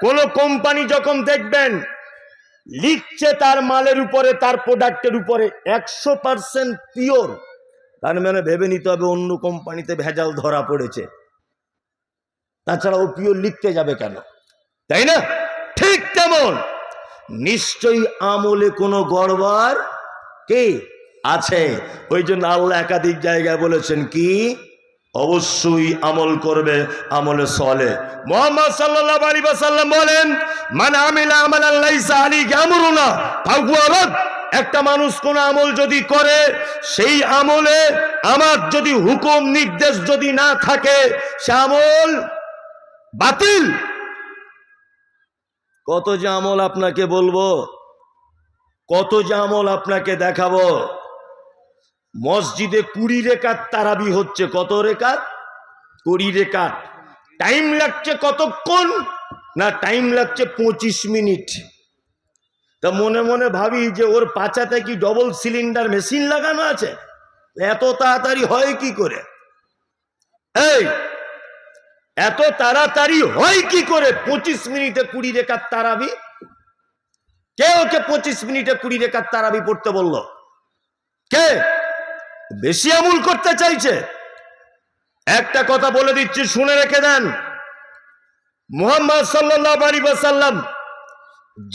কোন কোম্পানি যখন দেখবেন, লিখছে তার মালের উপরে, তার প্রোডাক্টের উপরে, একশো পার্সেন্ট পিওর তার মানে ভেবে নিতে হবে অন্য কোম্পানিতে ভেজাল ধরা পড়েছে। তাছাড়া ও পিওর লিখতে যাবে কেন? তাই না? ঠিক তেমন। নিশ্চয়ই আমলে কোনো গড়বড় কি? আছে। ওই জন্য আল্লাহ একাধিক জায়গায় বলেছেন কি? অবশ্যই আমল করবে, আমলে সলে। মোহাম্মদ সাল্লাল্লাহু আলাইহি ওয়াসাল্লাম বলেন, মান আমিলা আমালান লাইসা আলাইহি আমরুনা, ফাহুয়া রাদ। একটা মানুষ কোন আমল যদি করে, সেই আমলে আমার যদি হুকুম, নির্দেশ যদি না থাকে, সে আমল বাতিল। কত যে আমল আপনাকে বলব, কত যে আমল আপনাকে দেখাবো। মসজিদে কুড়ি রেখাত তারাবি হচ্ছে, কত রেখাত? কুড়ি রেখাত। টাইম লাগছে কতক্ষণ? না, টাইম লাগছে পঁচিশ মিনিট। তা মনে মনে ভাবি যে ওর পাচাতে কি ডবল সিলিন্ডার মেশিন লাগানো আছে? এত তাড়াতাড়ি হয় কি করে? এই, এত তাড়াতাড়ি হয় কি করে পঁচিশ মিনিটে কুড়ি রেখার তারাবি? কে ওকে পঁচিশ মিনিটে কুড়ি রেখার তারাবি পড়তে বলল? কে? বেশি আমুল করতে চাইছে। একটা কথা বলে দিচ্ছি, শুনে রেখে দেন। মোহাম্মদ সাল্লাহ আলী সাল্লাম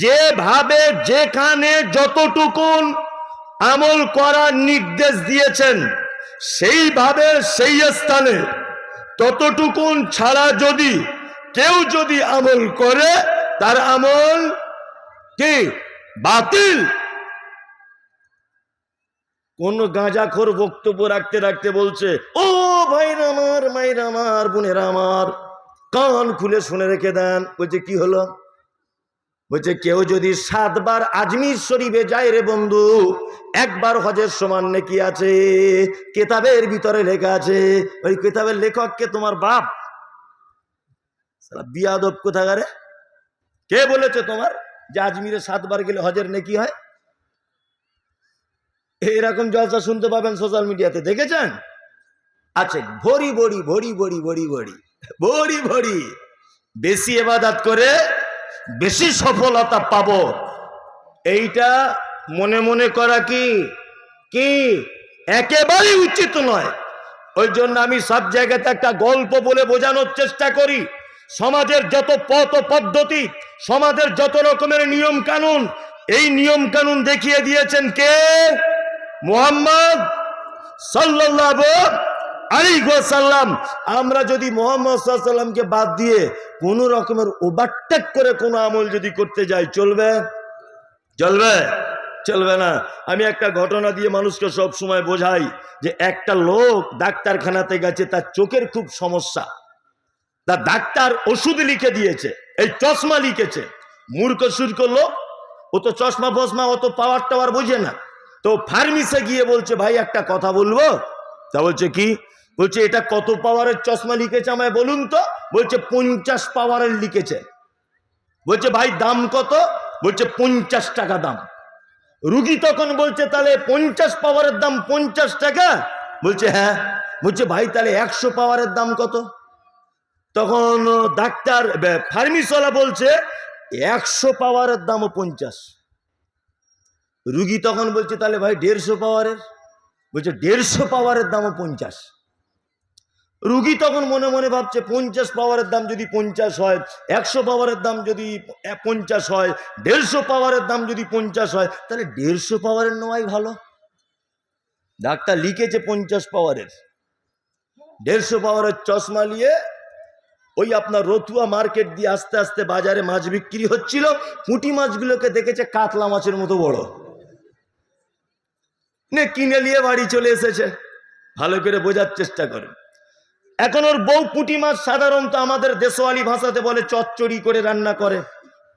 যেভাবে যেখানে যতটুকুন আমল করার নির্দেশ দিয়েছেন, সেইভাবে সেই স্থানে ততটুকুন ছাড়া যদি কেউ যদি আমল করে, তার আমল কি? বাতিল। কোন গাঁজাখোর বক্তব্য রাখতে রাখতে বলছে, ও ভাইরা আমার, মাইরা আমার, বোনের আমার, কান খুলে শুনে রেখে দেন। বলছে, কি হলো? বলছে, কেউ যদি সাতবার আজমির শরীফে যায় রে বন্ধু, একবার হজের সমান নাকি আছে, কেতাবের ভিতরে লেখা আছে। ওই কেতাবের লেখককে তোমার বাপ। বিয়াদব কোথাকারে? কে বলেছে তোমার যে আজমিরে সাতবার গেলে হজের নাকি হয়? এরকম জলসা শুনতে পাবেন সোশ্যাল মিডিয়াতে দেখেছেন? আচ্ছা ভরি ভরি ভরি ভরি ভরি ভরি ভরি ভরি। বেশি এবাদাত করে বেশি সফলতা পাব। এইটা মনে মনে করা কি? কি? একেবারেই উচিত নয়। ওই জন্য আমি সব জায়গাতে একটা গল্প বলে বোঝানোর চেষ্টা করি। সমাজের যত পথ পদ্ধতি, সমাজের যত রকমের নিয়ম কানুন এই নিয়ম কানুন দেখিয়ে দিয়েছেন কে? মোহাম্মদ সাল্লাল্লাহু আলাইহি ওয়াসাল্লাম। আমরা যদি মোহাম্মদ সাল্লামকে বাদ দিয়ে কোন রকমের ওভারটেক করে কোনো আমল যদি করতে যাই, চলবে? চলবে? চলবে না। আমি একটা ঘটনা দিয়ে মানুষকে সব সময় বোঝাই যে একটা লোক ডাক্তারখানাতে গেছে, তার চোখের খুব সমস্যা। তা ডাক্তার ওষুধ লিখে দিয়েছে, এই চশমা লিখেছে। মূর্খ সুর্খ লোক, ও তো চশমা ফসমা অত পাওয়ার টাওয়ার বোঝে না। তো ফার্মিসে গিয়ে বলছে, ভাই, একটা কথা বলব? তা বলছে, কি? বলছে, এটা কত পাওয়ারের চশমা লিখেছে আমায় বলুন তো? বলছে, পঞ্চাশ পাওয়ারের লিখেছে। বলছে, ভাই, দাম কত? বলছে, পঞ্চাশ টাকা দাম। রুগী তখন বলছে, তাহলে পঞ্চাশ পাওয়ারের দাম পঞ্চাশ টাকা? বলছে হ্যাঁ। বলছে, ভাই, তাহলে একশো পাওয়ারের দাম কত? তখন ডাক্তার ফার্মিসওয়ালা বলছে, একশো পাওয়ারের দামও পঞ্চাশ। রুগী তখন বলছে, তাহলে ভাই দেড়শো পাওয়ারের। বলছে, দেড়শো পাওয়ারের দামও পঞ্চাশ। রুগী তখন মনে মনে ভাবছে, পঞ্চাশ পাওয়ারের দাম যদি পঞ্চাশ হয়, একশো পাওয়ারের দাম যদি পঞ্চাশ হয়, দেড়শো পাওয়ারের দাম যদি পঞ্চাশ হয়, তাহলে দেড়শো পাওয়ারের নেওয়াই ভালো। ডাক্তার লিখেছে পঞ্চাশ পাওয়ারের। দেড়শো পাওয়ারের চশমা নিয়ে ওই আপনার রতুয়া মার্কেট দিয়ে আস্তে আস্তে বাজারে মাছ বিক্রি হচ্ছিল। পুঁটি মাছগুলোকে দেখেছে, কাতলা মাছের মতো বড়। নে, কিনে নিয়ে বাড়ি চলে এসেছে। ভালো করে বোঝার চেষ্টা করেন। এখন ওর বউ পুঁটি মাছ সাধারণত আমাদের দেশওয়ালি ভাষাতে বলে চচ্চড়ি করে রান্না করে,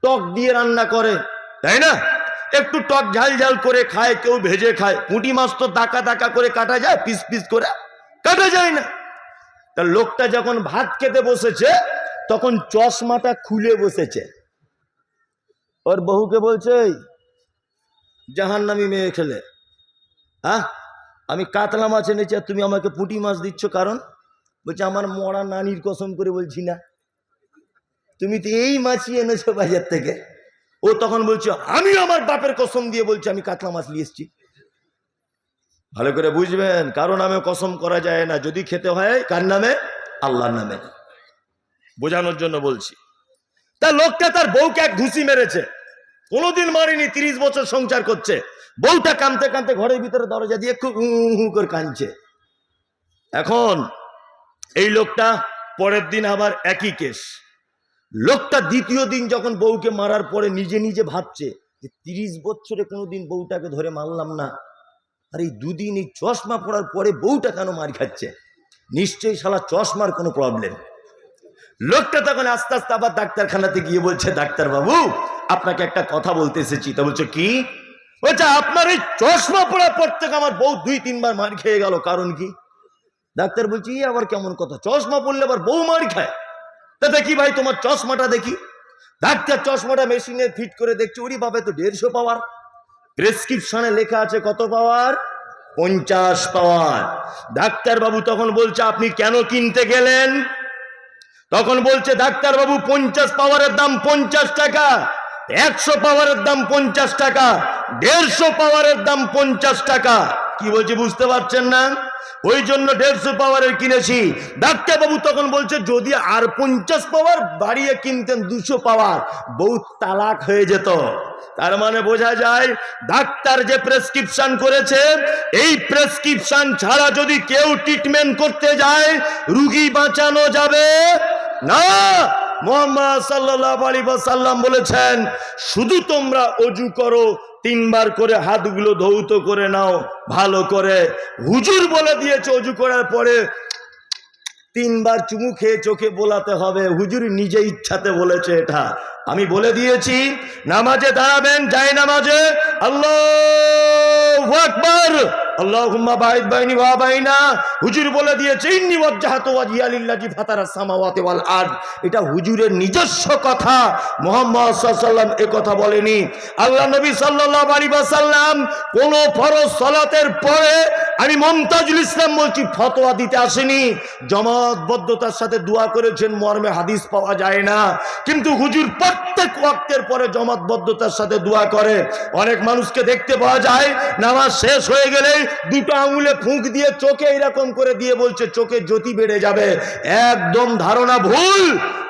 টক দিয়ে রান্না করে, তাই না? একটু টক ঝাল ঝাল করে খায়, কেউ ভেজে খায়। পুঁটি মাছ তো দাকা দাকা করে কাটা যায়, পিস পিস করে কাটা যায় না। তা লোকটা যখন ভাত খেতে বসেছে, তখন চশমাটা খুলে বসেছে। ওর বহুকে বলছে জাহান নামি মেয়ে খেলে। হ্যাঁ? আমি কাতলা মাছ এনেছি আর তুমি আমাকে পুঁটি মাছ দিচ্ছ, কারণ বলছে আমার মরা নানির কসম করে বলছি না। তুমি তো এই মাছই এনেছো বাজার থেকে। ও তখন বলছে, আমি আমার বাপের কসম দিয়ে বলছি, আমি কাতলা মাছ নিয়ে এসছি। ভালো করে বুঝবেন, কারও নামে কসম করা যায় না। যদি খেতে হয়, কার নামে? আল্লাহর নামে। বোঝানোর জন্য বলছি। তা লোকটা তার বউকে এক ঘুষি মেরেছে। কোনোদিন মারিনি, তিরিশ বছর সংসার করছে। বউটা কানতে কানতে ঘরের ভিতরে দরজা দিয়ে করে কাঁদছে। এখন এই লোকটা পরের দিন আবার একই কেস। লোকটা দ্বিতীয় দিন যখন বউকে মারার পরে নিজে নিজে ভাবছে যে তিরিশ বছরে কোনোদিন বউটাকে ধরে মারলাম না। আর এই দুদিন এই চশমা পড়ার পরে বউটা কেন মার খাচ্ছে? নিশ্চয়ই শালা চশমার কোনো প্রবলেম লোকটা তখন আস্তে আস্তে আবার ডাক্তারখানাতে গিয়ে বলছে ডাক্তার বাবু আপনাকে একটা কথা বলতে এসেছি। তা বলছো, কি? বলছে, আপনার এই চশমা পড়ার পর থেকে আমার বউ দুই, তিনবার মার খেয়ে গেল। কারণ কি? ডাক্তার বলছি আবার কেমন কথা? চশমা পড়লে আবার বউ মার খায়। তা দেখি ভাই, তোমার চশমাটা দেখি। ডাক্তার চশমাটা মেশিনে ফিট করে দেখছি, ওরি বাবা তো দেড়শো পাওয়ার। প্রেসক্রিপশনে লেখা আছে কত পাওয়ার? পঞ্চাশ পাওয়ার। ডাক্তার বাবু তখন বলছে, আপনি কেন কিনতে গেলেন? তখন বলছে ডাক্তার বাবু পঞ্চাশ পাওয়ারের দাম পঞ্চাশ টাকা। একশো পাওয়ারের দাম পঞ্চাশ টাকা, দেড়শো পাওয়ারের দাম পঞ্চাশ টাকা। কি বলছি, বুঝতে পারছেন না? ওই জন্য দেড়শো পাওয়ারের কিনেছি। ডাক্তার বাবু তখন বলছে, যদি আর পঞ্চাশ পাওয়ার বাড়িয়ে কিনতেন দুশো পাওয়ার বউ তালাক হয়ে যেত। তার মানে বোঝা যায়, ডাক্তার যে প্রেসক্রিপশন করেছে, এই প্রেসক্রিপশন ছাড়া যদি কেউ ট্রিটমেন্ট করতে যায়, রুগী বাঁচানো যাবে না। মোহাম্মদ সাল্লাহ আলী সাল্লাম বলেছেন, শুধু তোমরা অজু করো, তিনবার করে হাতগুলো ধৌত করে নাও, ভালো করে। হুজুর বলে দিয়েছে অজু করার পরে, তিনবার চুমু খেয়ে চোখে বোলাতে হবে। হুজুর নিজে ইচ্ছাতে বলেছে এটা। আমি বলে দিয়েছি, নামাজে দাঁড়াবেন, যাই নামাজে, আল্লাহ আকবর। বাইদ হুজুর বলে এটা হুজুরের নিজস্ব কথা। বলেনি। আল্লাহ কোন পরে আমি মমতাজুল ইসলাম বলছি, ফতোয়া দিতে আসেনি। জমাতবদ্ধতার সাথে দোয়া করেছেন, মর্মে হাদিস পাওয়া যায় না। কিন্তু হুজুর প্রত্যেক ওয়াক্তের পরে জমাতবদ্ধতার সাথে দোয়া করে। অনেক মানুষকে দেখতে পাওয়া যায়, নামাজ শেষ হয়ে গেলে দুটো আঙুলে ফুঁক দিয়ে চোখে এরকম করে দিয়ে বলছে চোখে জ্যোতি বেড়ে যাবে। একদম ধারণা ভুল।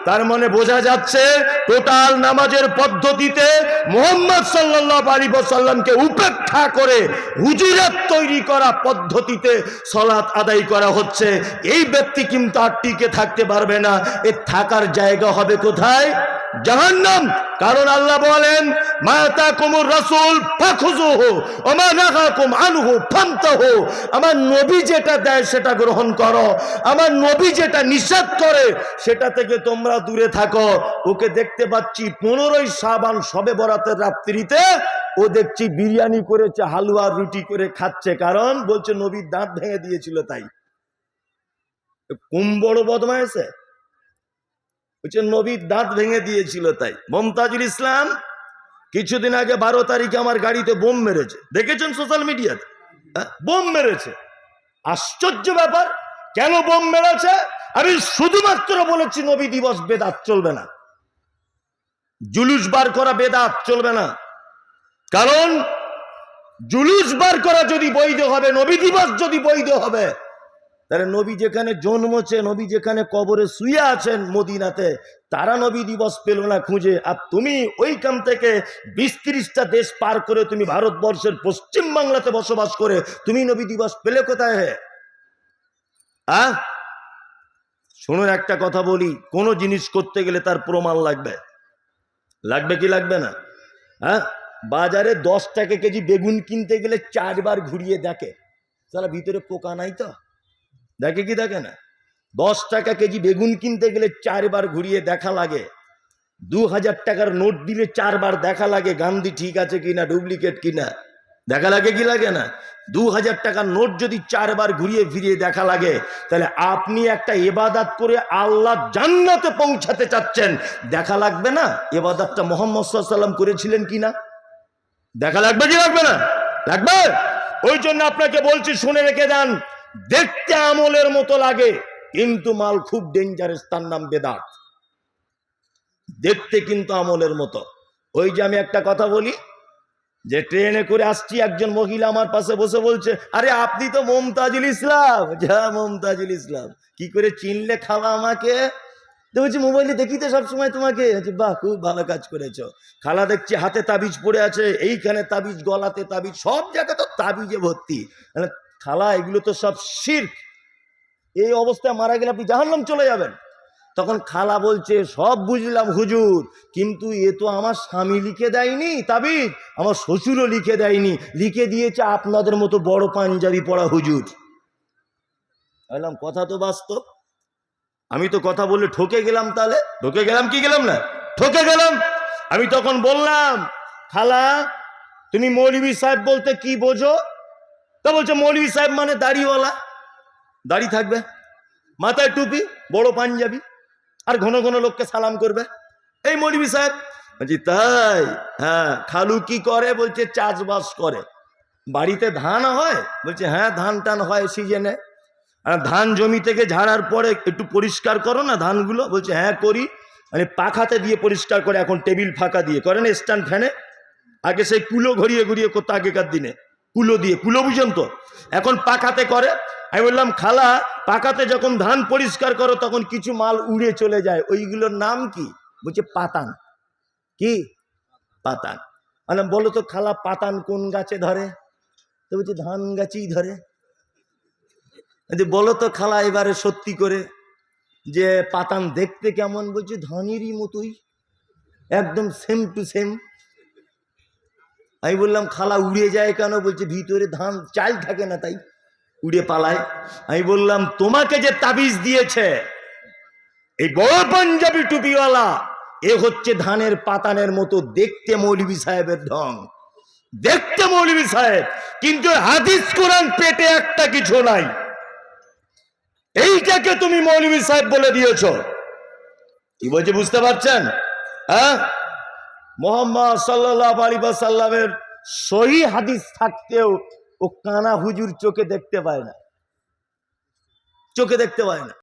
তার মানে বোঝা যাচ্ছে, টোটাল নামাজের পদ্ধতিতে মোহাম্মদ সাল্লাহ আলী সাল্লামকে উপেক্ষা করে হুজুরের তৈরি করা পদ্ধতিতে সলাৎ আদায় করা হচ্ছে। এই ব্যক্তি কিন্তু আর টিকে থাকতে পারবে না। এ থাকার জায়গা হবে কোথায়? জাহান্নাম। কারণ আল্লাহ বলেন কুমুর রাসূল আমার নবী যেটা দেয়, সেটা গ্রহণ করো। আমার নবী যেটা নিষেধ করে, সেটা থেকে তোমরা দূরে থাকো। ওকে দেখতে পাচ্ছি পনেরোই সাবান সবে বরাতের রাত্রিতে। ও দেখছি বিরিয়ানি করেছে, হালুয়া, রুটি করে খাচ্ছে। কারণ বলছে নবীর দাঁত ভেঙে দিয়েছিল তাই। কুম বড় বদমায়েছে বলছে নবীর দাঁত ভেঙে দিয়েছিল তাই। মমতাজুল ইসলাম কিছুদিন আগে বারো তারিখে আমার গাড়িতে বোম মেরেছে। দেখেছেন সোশ্যাল মিডিয়াতে? বোম মেরেছে। আশ্চর্য ব্যাপার, কেন বোম মেরেছে? আমি শুধুমাত্র বলেছি, নবী দিবস বেদাত চলবে না। জুলুস বার করা বেদাত চলবে না। কারণ, জুলুস বার করা যদি বৈধ হবে, নবী দিবস যদি বৈধ হবে তাহলে নবী যেখানে জন্মছে নবী যেখানে কবরে শুয়ে আছেন মদিনাতে, তারা নবী দিবস পেল না খুঁজে। আর তুমি ওইখান থেকে বিশ ত্রিশটা দেশ পার করে তুমি ভারতবর্ষের পশ্চিম বাংলাতে বসবাস করে, তুমি নবী দিবস পেলে কোথায় হে? আহ শুনুন, একটা কথা বলি, কোনো জিনিস করতে গেলে তার প্রমাণ লাগবে। লাগবে কি লাগবে না? হ্যাঁ বাজারে দশ টাকা কেজি বেগুন কিনতে গেলে চারবার ঘুরিয়ে দেখে। তাহলে ভিতরে পোকা নাই তো? দেখে কি দেখে না? দশ টাকা কেজি বেগুন কিনতে গেলে চারবার ঘুরিয়ে দেখা লাগে। দু হাজার টাকার নোট দিলে চারবার দেখা লাগে গান্ধী ঠিক আছে কিনা, ডুপ্লিকেট কিনা। দেখা লাগে কি লাগে না? দু হাজার টাকার নোট যদি চারবার ঘুরিয়ে ফিরিয়ে দেখা লাগে, তাহলে আপনি একটা এবাদাত করে আল্লাহ জান্নাতে পৌঁছাতে চাচ্ছেন। দেখা লাগবে না? এবাদাতটা মোহাম্মদ সাল্লাম করেছিলেন কিনা দেখা লাগবে কি লাগবে না? লাগবে? ওই জন্য আপনাকে বলছি, শুনে রেখে দেন। দেখতে আমলের মতো লাগে, কিন্তু মাল খুব ডেঞ্জারাস তার নাম বেদাত। দেখতে কিন্তু আমলের মতো। ওই যে আমি একটা কথা বলি, যে ট্রেনে করে আসছি, একজন মহিলা আমার পাশে বসে বলছে, আরে, আপনি তো মমতাজুল ইসলাম। যা, মমতাজুল ইসলাম। কি করে চিনলে খালা আমাকে? তো বলছি, মোবাইলে দেখি তো সবসময় তোমাকে। বাহ, খুব ভালো কাজ করেছ। খালা দেখছি, হাতে তাবিজ পড়ে আছে, এইখানে তাবিজ, গলাতে তাবিজ, সব জায়গায় তো তাবিজে ভর্তি। খালা এগুলো তো সব শির্ক। এই অবস্থায় মারা গেলে আপনি জাহান্নাম চলে যাবেন। তখন খালা বলছে, সব বুঝলাম হুজুর, কিন্তু এ তো আমার স্বামী লিখে দেয়নি, তাবিজ। আমার শ্বশুরও লিখে দেয়নি। লিখে দিয়েছে আপনাদের মতো বড় পাঞ্জাবি পড়া হুজুর। বললাম, কথা তো বাস্তব। আমি তো কথা বললে ঠকে গেলাম তাহলে? ঠকে গেলাম কি গেলাম না? ঠকে গেলাম। আমি তখন বললাম, খালা, তুমি মৌলভী সাহেব বলতে কি বোঝো? তা বলছে, মৌলভী সাহেব মানে দাড়িওয়ালা। দাড়ি থাকবে, মাথায় টুপি, বড় পাঞ্জাবি, আর ঘন ঘন লোককে সালাম করবে। এই মৌলভী সাহেব বলছি, তাই? হ্যাঁ খালু কি করে? বলছে, চাষবাস করে। বাড়িতে ধান হয়? বলছে হ্যাঁ ধান টান হয় সিজনে। আর ধান জমি থেকে ঝাড়ার পরে একটু পরিষ্কার করো না ধানগুলো? বলছে হ্যাঁ করি। মানে পাখাতে দিয়ে পরিষ্কার করে এখন টেবিল ফাঁকা দিয়ে। করে না স্ট্যান্ড ফ্যানে? আগে সেই কুলো ঘুরিয়ে ঘুরিয়ে করতো আগেকার দিনে। কুলো দিয়ে কুলো বুঝেন তো? এখন পাখাতে করে আমি বললাম খালা পাখাতে যখন ধান পরিষ্কার করো তখন কিছু মাল উড়ে চলে যায়। ওইগুলোর নাম কি? বলছে পাতান। কি? পাতান। মানে বলো তো খালা পাতান কোন গাছে ধরে? তো বলছে ধান গাছেই ধরে। বলছে, বলো তো খালা এবারে সত্যি করে যে পাতান দেখতে কেমন? বলছে ধানেরই মতোই। একদম সেম টু সেম আমি বললাম, খালা, উড়ে যায় কেন? বলছে, ভিতরে ধান, চাল থাকে না তাই। উড়ে পালায়। আমি বললাম, তোমাকে যে তাবিজ দিয়েছে, এই বড় পাঞ্জাবি টুপিওয়ালা, এ হচ্ছে ধানের পাতানের মতো দেখতে মৌলভী সাহেবের ঢং। দেখতে মৌলভী সাহেব, কিন্তু হাদিস কোরআন পেটে একটা কিছু নাই। এইটাকে তুমি মৌলভী সাহেব বলে দিয়েছ। কি বলছে, বুঝতে পারছেন? হ্যাঁ? মোহাম্মদ সাল্লাহ আলী সাল্লামের সহি হাদিস থাকতেও ও কানা হুজুর চোখে দেখতে পায় না। চোখে দেখতে পায় না।